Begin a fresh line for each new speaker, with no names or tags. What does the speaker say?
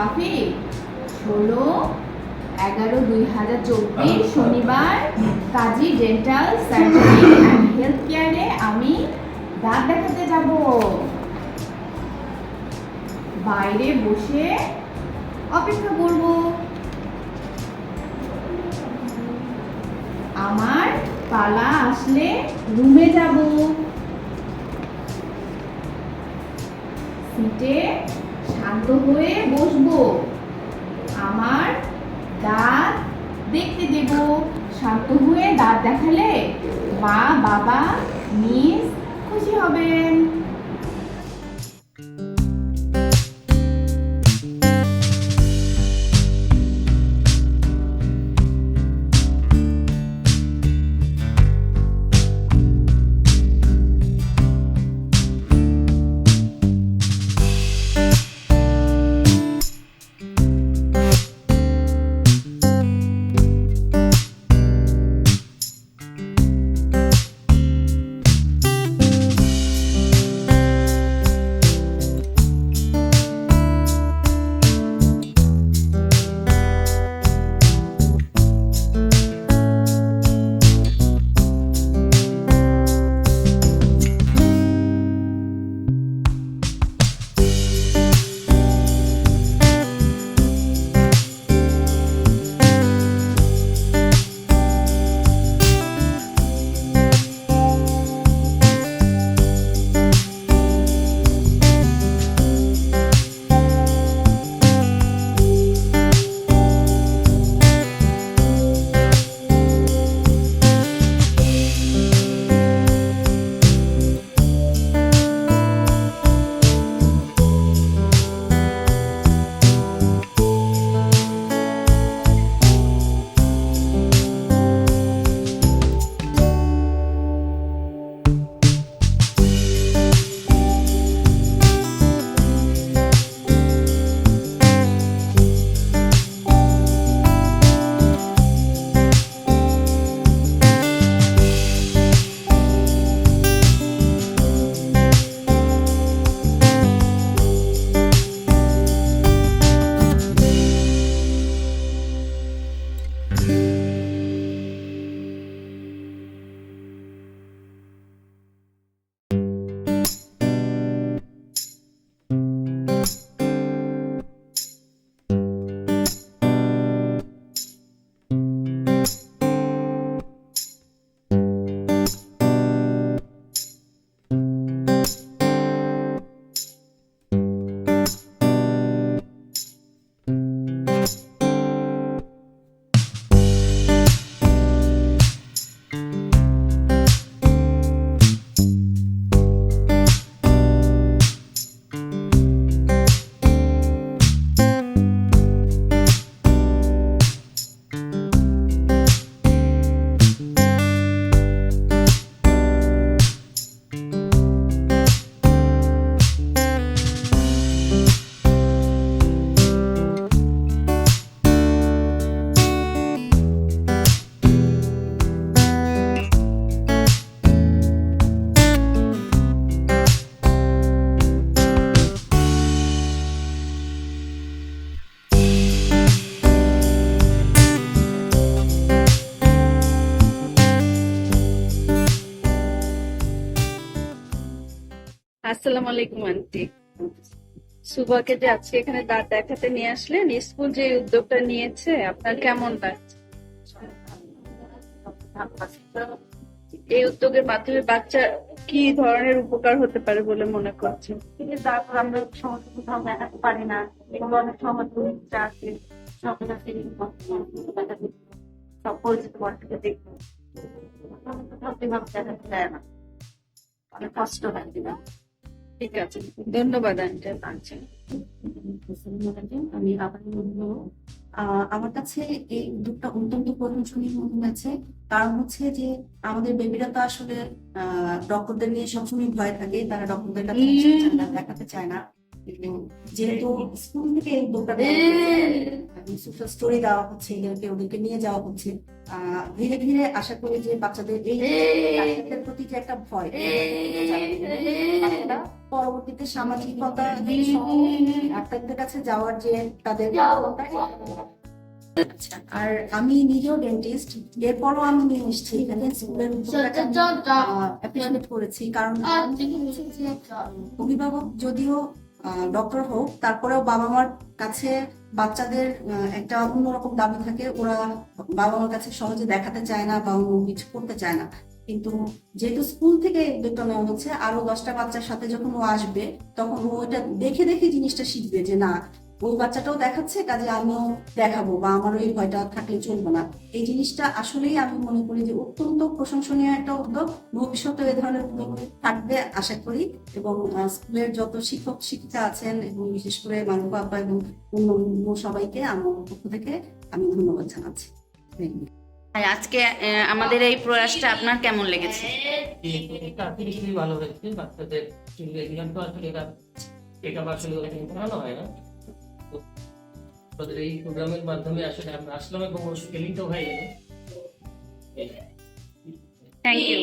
সাফি ষোলো এগারো দুই হাজার চব্বিশ শনিবার Kazi dental surgery and health কেয়ারে আমি দাঁত দেখাতে যাব। বাইরে বসে অপেক্ষা করব। আমার পালা আসলে রুমে যাব। সিটে শান্ত হয়ে বসবো। আমার দাঁত দেখতে দেব। শান্ত হয়ে দাঁত দেখালে মা, বাবা, মিস খুশি হবেন।
আলাইকুম, আন্টি। যে আজকে এখানে দাঁত দেখাতে নিয়ে আসলেন, স্কুল যে উদ্যোগটা নিয়েছে, আপনার কেমন লাগছে? এই উদ্যোগের মাধ্যমে বাচ্চা কি ধরনের উপকার হতে পারে বলে মনে করছেন?
তারপর আমরা কোথাও দেখাতে পারি না। এগুলো অনেক জিনিসটা আছে সবার সব পরিচিত মানুষকে দেখব কোথাও দেখাতে যায় না। অনেক কষ্ট হয়
ঠিক আছে ধন্যবাদ আন্টি আচ্ছা
আমি আবার বলব আমার কাছে এই উদ্যোগটা অত্যন্ত প্রশংসনীয় মনে হয়েছে কারণ হচ্ছে যে আমাদের বেবিরা তো আসলে আহ, ডক্টরদের নিয়ে সবসময় ভয় থাকে তারা ডক্টরদের কাছে দেখাতে চায় না। যেহেতু স্কুল থেকে এই উদ্যোগটা সোশ্যাল স্টোরি দেওয়া হচ্ছে এদেরকে ওদেরকে নিয়ে যাওয়া হচ্ছে ধীরে ধীরে আশা করি যে বাচ্চাদের এই প্রতি যে একটা ভয় পরবর্তীতে সামাজিকতা ডাক্তারদের কাছে যাওয়ার যে তাদের আচ্ছা, আর আমি নিজেও ডেন্টিস্ট এরপরও আমি নিয়ে এসেছি এখানে স্কুলের অ্যাপ্রিসিয়েট করেছি কারণ অভিভাবক যদিও ডক্টর হোক, তারপরেও বাবা মার কাছে বাচ্চাদের একটা অন্যরকম দাবি থাকে, ওরা বাবা মার কাছে সহজে দেখাতে চায় না বা অন্য কিছু করতে চায় না। কিন্তু যেহেতু স্কুল থেকে উদ্যোগটা নেওয়া হচ্ছে, আরও দশটা বাচ্চার সাথে যখন ও আসবে, তখন ও এটা দেখে দেখে জিনিসটা শিখবে যে না ওই বাচ্চাটাও দেখাচ্ছে কাজে আমিও দেখাবো বা আমারও এই ভয়টা থাকলে চলবে না। এই জিনিসটা আসলেই আমি মনে করি যে অত্যন্ত প্রশংসনীয় একটা উদ্যোগ। ভবিষ্যতে এ ধরনের উদ্যোগ থাকবে আশা করি এবং স্কুলের যত শিক্ষক শিক্ষিকা আছেন এবং বিশেষ করে মানব আপা এবং অন্য সবাইকে আমার পক্ষ থেকে আমি ধন্যবাদ জানাচ্ছি।
আজকে আহ, আমাদের এই প্রয়াসটা আপনার কেমন লেগেছে?
ভালো হয়েছে বাচ্চাদের এটা আসলে করানো হয় না। আমাদের এই প্রোগ্রামের মাধ্যমে আসলে আমরা আসলাম এবং স্কেলিংটাও হয়ে গেল
থ্যাংক ইউ